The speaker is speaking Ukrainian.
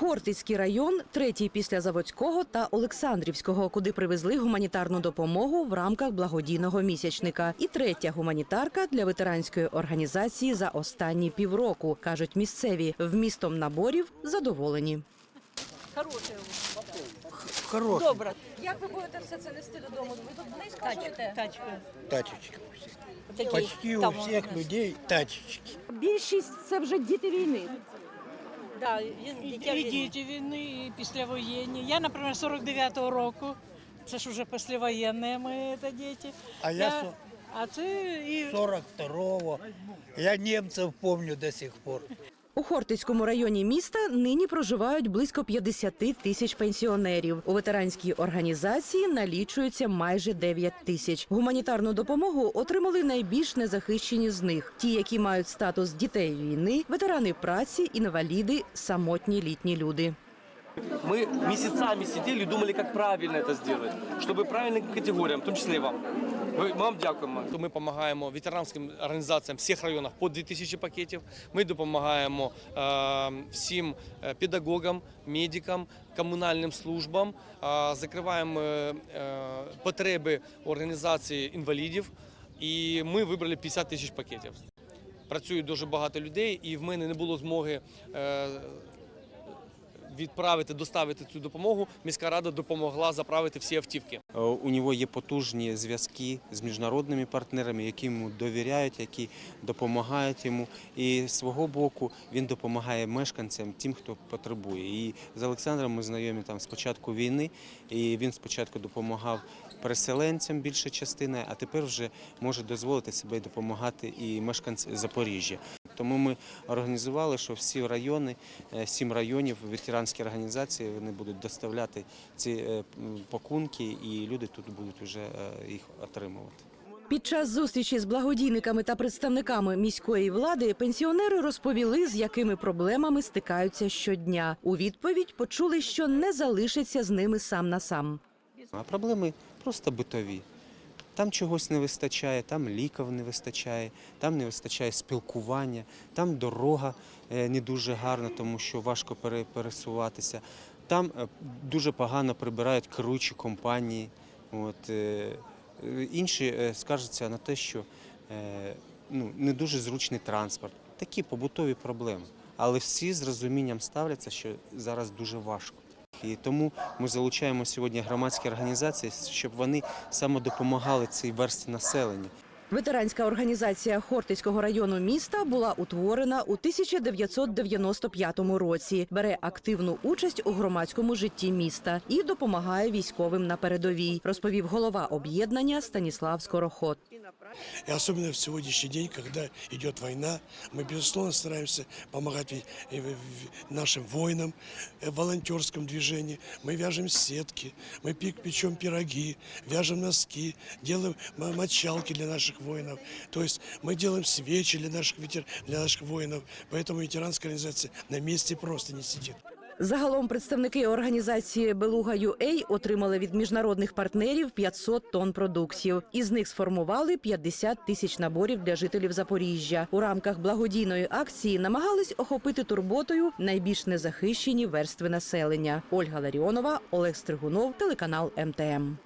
Хортицький район, третій після Заводського та Олександрівського, куди привезли гуманітарну допомогу в рамках благодійного місячника. І третя гуманітарка для ветеранської організації за останні півроку, кажуть місцеві. Вмістом наборів задоволені. Хороший. Добре. Як ви будете все це нести додому? Ви тут близько живете? Тачка. Такі, Почти у нас. людей тачечки. Більшість це вже діти війни. Да, він І, дитя і війни. діти війни, і післявоєнні. Я, наприклад, 49-го року. Це ж уже післявоєнні ми це діти. А я со- а це і 42-го. Я немцев помню до сих пор. У Хортицькому районі міста нині проживають близько 50 тисяч пенсіонерів. У ветеранській організації налічується майже 9 тисяч. Гуманітарну допомогу отримали найбільш незахищені з них: ті, які мають статус дітей війни, ветерани праці, інваліди, самотні літні люди. Мы месяцами сидели и думали, как правильно это сделать, чтобы правильным категориям, в том числе и вам. Ми ми вам дякуємо. То ми допомагаємо ветеранським організаціям всіх районах по 2000 пакетів. Ми допомагаємо е, всім е, педагогам, медикам, комунальним службам, е, закриваємо е, е, потреби організації інвалідів. І ми вибрали 50 тисяч пакетів. Працює дуже багато людей, і в мене не було змоги. Відправити, доставити цю допомогу. Міська рада допомогла заправити всі автівки. Е, У нього є потужні зв'язки з міжнародними партнерами, які йому довіряють, які допомагають йому. І з свого боку він допомагає мешканцям, тим, хто потребує. І з Олександром ми знайомі там з початку війни. І він спочатку допомагав переселенцям більша частина, а тепер вже може дозволити себе допомагати і мешканцям Запоріжжя. Тому ми організували, що всі райони, е, сім районів, ветеранські організації, вони будуть доставляти ці е, пакунки, і люди тут будуть вже е, їх отримувати. Під час зустрічі з благодійниками та представниками міської влади пенсіонери розповіли, з якими проблемами стикаються щодня. У відповідь почули, що не залишаться з ними сам на сам. А проблеми просто битові. Там чогось не вистачає, там ліків не вистачає, там не вистачає спілкування, там дорога е, не дуже гарна, тому що важко пересуватися. Там е, дуже погано прибирають керуючі компанії. От, е, інші скаржаться на те, що ну, не дуже зручний транспорт. Такі побутові проблеми. Але всі з розумінням ставляться, що зараз дуже важко. І тому ми залучаємо сьогодні громадські організації, щоб вони саме допомагали цій версті населення. Ветеранська організація Хортицького району міста була утворена у 1995 році. Бере активну участь у громадському житті міста і допомагає військовим на передовій, розповів голова об'єднання Станіслав Скороход. И особенно в сегодняшний день, когда идет война, мы, безусловно, стараемся помогать и- и в- в- нашим воинам э, в волонтерском движении. Мы вяжем сетки, мы пек- печем пироги, вяжем носки, делаем м- мочалки для наших воинов. То есть мы делаем свечи для наших, ветер... для наших воинов. Поэтому ветеранская организация на месте просто не сидит. Загалом представники організації Белуга UA отримали від міжнародних партнерів 500 тонн продуктів. Із них сформували 50 тисяч наборів для жителів Запоріжжя. У рамках благодійної акції намагались охопити турботою найбільш незахищені верстви населення. Ольга Ларіонова, Олег Стригунов, телеканал МТМ.